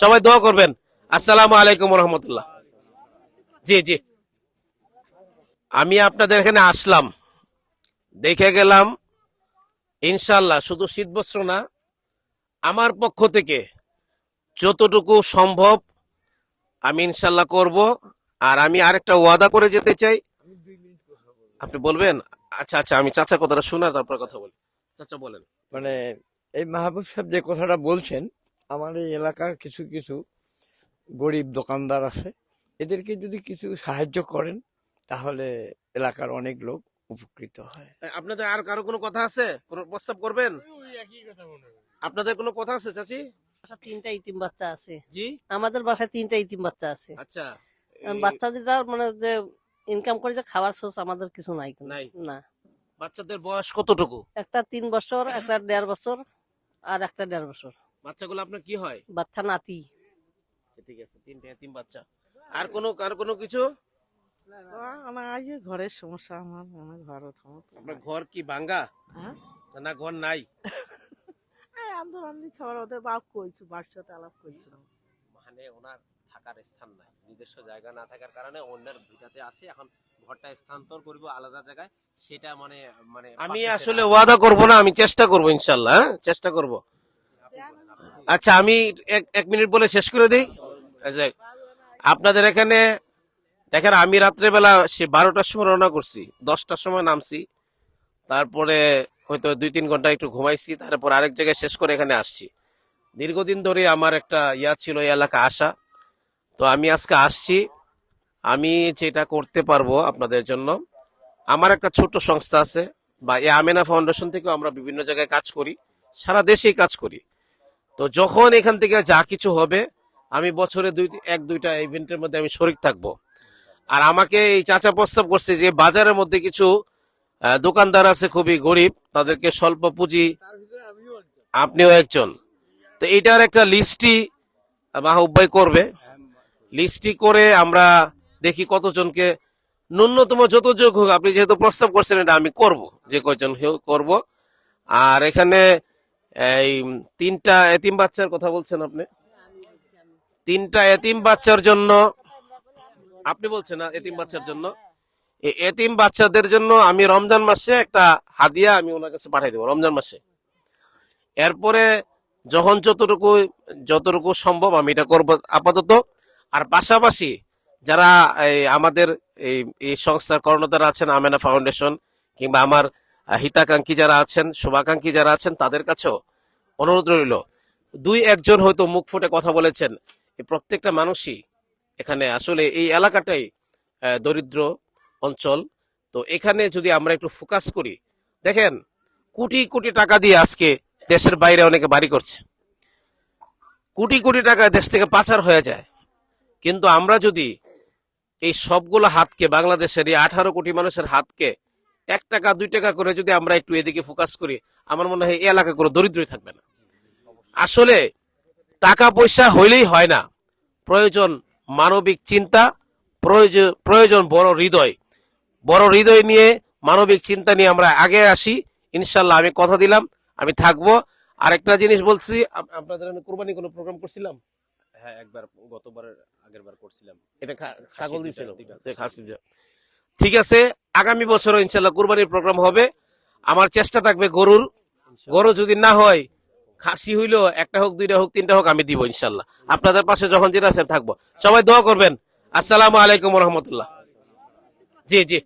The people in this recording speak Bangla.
সবাই দোয়া করবেন। আসসালামু আলাইকুম রহমতুল্লাহ জি জি। আমি আপনাদের এখানে আসলাম। দেখে গেলাম ইনশাল্লাহ শুধু শীত বস্ত্র না, আমার পক্ষ থেকে যতটুকু সম্ভব আমি ইনশাল্লাহ করব। আর আমি আরেকটা ওয়াদা করে যেতে চাই। আপনি বলবেন? আচ্ছা আচ্ছা আমি চাচা কথাটা শোনা, তারপর কথা বলি। চাচা বলেন। মানে এই মাহবুব সাহেব যে কথাটা বলছেন আমার এই এলাকার কিছু কিছু গরিব দোকানদার আছে। এদেরকে যদি কিছু সাহায্য করেন তাহলে এলাকার অনেক লোক উপকৃত হয়। আপনাদের আর কারও কোনো কথা আছে? কোনো প্রস্তাব করবেন? আপনাদের কোনো কথা আছে চাচি? তিনটা ইতিম বাচ্চা আছে। জি? আমাদের বাসায় তিনটা ইতিম বাচ্চা আছে। আচ্ছা। বাচ্চাদের মানে যে ইনকাম করে যে খাওয়ার সোর্স আমাদের কিছু নাই নাই। না। বাচ্চাদের বয়স কতটুকু? একটা তিন বছর একটা দেড় বছর আর একটা দেড় বছর। বাচ্চাগুলো আপনার কি হয়? বাচ্চা নাতি। ঠিক আছে তিনটে তিন বাচ্চা। আর কোনো আর কোনো কিছু? আমার এই ঘরের সমস্যা আমার আমার ঘর আপনার ঘর কি ভাঙ্গা? হ্যাঁ? না ঘর নাই। আন্দোলন খাবার ওদের বাপ কইছি বাড়ির সাথে আলাপ করছিলাম মানে ওনার থাকার স্থান নাই। নিজস্ব জায়গা না থাকার কারণে অন্যের ভিটাতে আসে এখন ঘরটা স্থানান্তর করব আলাদা জায়গায়। সেটা মানে মানে আমি আসলে ওয়াদা করব না আমি চেষ্টা করব ইনশাল্লাহ হ্যাঁ? চেষ্টা করব। আচ্ছা আমি এক মিনিট বলে শেষ করে দিই। আপনাদের এখানে, দেখেন, আমি রাত্রেবেলা সে বারোটার সময় রওনা করছি, দশটার সময় নামছি। তারপরে হয়তো দুই, তিন ঘণ্টা একটু ঘুমাইছি, তারপর আরেক জায়গায় শেষ করে এখানে আসছি। দীর্ঘদিন ধরে আমার একটা ইয়া ছিল, এই এলাকা আসা। তো আমি আজকে আসছি, আমি যেটা করতে পারব আপনাদের জন্য, আমার একটা ছোট্ট সংস্থা আছে, বা এই আমেনা ফাউন্ডেশন থেকেও আমরা বিভিন্ন জায়গায় কাজ করি, সারা দেশেই কাজ করি। তো যখন এখান থেকে যা কিছু হবে, আমি বছরে দুই, এক, দুইটা ইভেন্টের মধ্যে আমি শরিক থাকব। আর আমাকে এই চাচা প্রস্তাব করছে যে, বাজারের মধ্যে কিছু দোকানদার আছে খুবই গরিব, তাদেরকে স্বল্প পুঁজি, আপনিও একজন। তো এইটার একটা লিস্টই মাহবুব ভাই করবে। লিস্টটি করে আমরা দেখি কতজনকে ন্যূনতম যত যোগ হোক, আপনি যেহেতু প্রস্তাব করছেন, এটা আমি করব, যে কয়জন করব। আর এখানে এই তিনটা এতিম বাচ্চার কথা বলছেন আপনি? তিনটা এতিম বাচ্চার জন্য, আপনি বলছেন না এতিম বাচ্চার জন্য? এতিম বাচ্চাদের জন্য আমি রমজান মাসে একটা হাদিয়া আমি ওনার কাছে পাঠিয়ে দেবো, রমজান মাসে। এরপরে যখন যতটুকু যতটুকু সম্ভব আমি এটা করব আপাতত। আর পাশাপাশি যারা আমাদের এই এই সংস্থার কর্ণধার আছেন, আমেনা ফাউন্ডেশন, কিংবা আমার হিতাকাঙ্ক্ষী যারা আছেন, শুভাকাঙ্ক্ষী যারা আছেন, তাদের কাছেও অনুরোধ রইল। দুই একজন হয়তো মুখ ফুটে কথা বলেছেন। প্রত্যেকটা মানুষই এখানে আসলে এই এলাকাটাই দরিদ্র অঞ্চল। তো এখানে যদি আমরা একটু ফোকাস করি, দেখেন, কোটি কোটি টাকা দিয়ে আজকে দেশের বাইরে অনেকে বাড়ি করছে। কোটি কোটি টাকা দেশ থেকে পাচার হয়ে যায়। কিন্তু আমরা যদি এই সবগুলো হাতকে, বাংলাদেশের এই আঠারো কোটি মানুষের হাতকে এক টাকা দুই টাকা করে যদি আমরা একটু এদিকে ফোকাস করি আমার মনে হয় এই এলাকা কোনো দরিদ্রই থাকবে না। আসলে টাকা পয়সা হইলেই হয় না। প্রয়োজন মানবিক চিন্তা প্রয়োজন প্রয়োজন বড় হৃদয়। বড় হৃদয় নিয়ে মানবিক চিন্তা নিয়ে আমরা আগে আসি। ইনশাল্লাহ আমি কথা দিলাম আমি থাকব। আরেকটা জিনিস বলছি আপ- আপনাদের আমি কোরবানি কোনো প্রোগ্রাম করছিলাম? হ্যাঁ একবার গতবারের আগের বার করছিলাম। এটা ছাগল দিয়েছিল। খাসি। ঠিক আছে আগামী বছরও ইনশাল্লাহ কুরবানির প্রোগ্রাম হবে। আমার চেষ্টা থাকবে গরুর। গরু যদি না হয় খাসি হইলেও একটা হোক দুইটা হোক তিনটা হোক আমি দিব ইনশাল্লাহ। আপনাদের পাশে যখন যেটা আছে থাকব। সবাই দোয়া করবেন। আসসালামু আলাইকুম রহমতুল্লাহ। জি জি।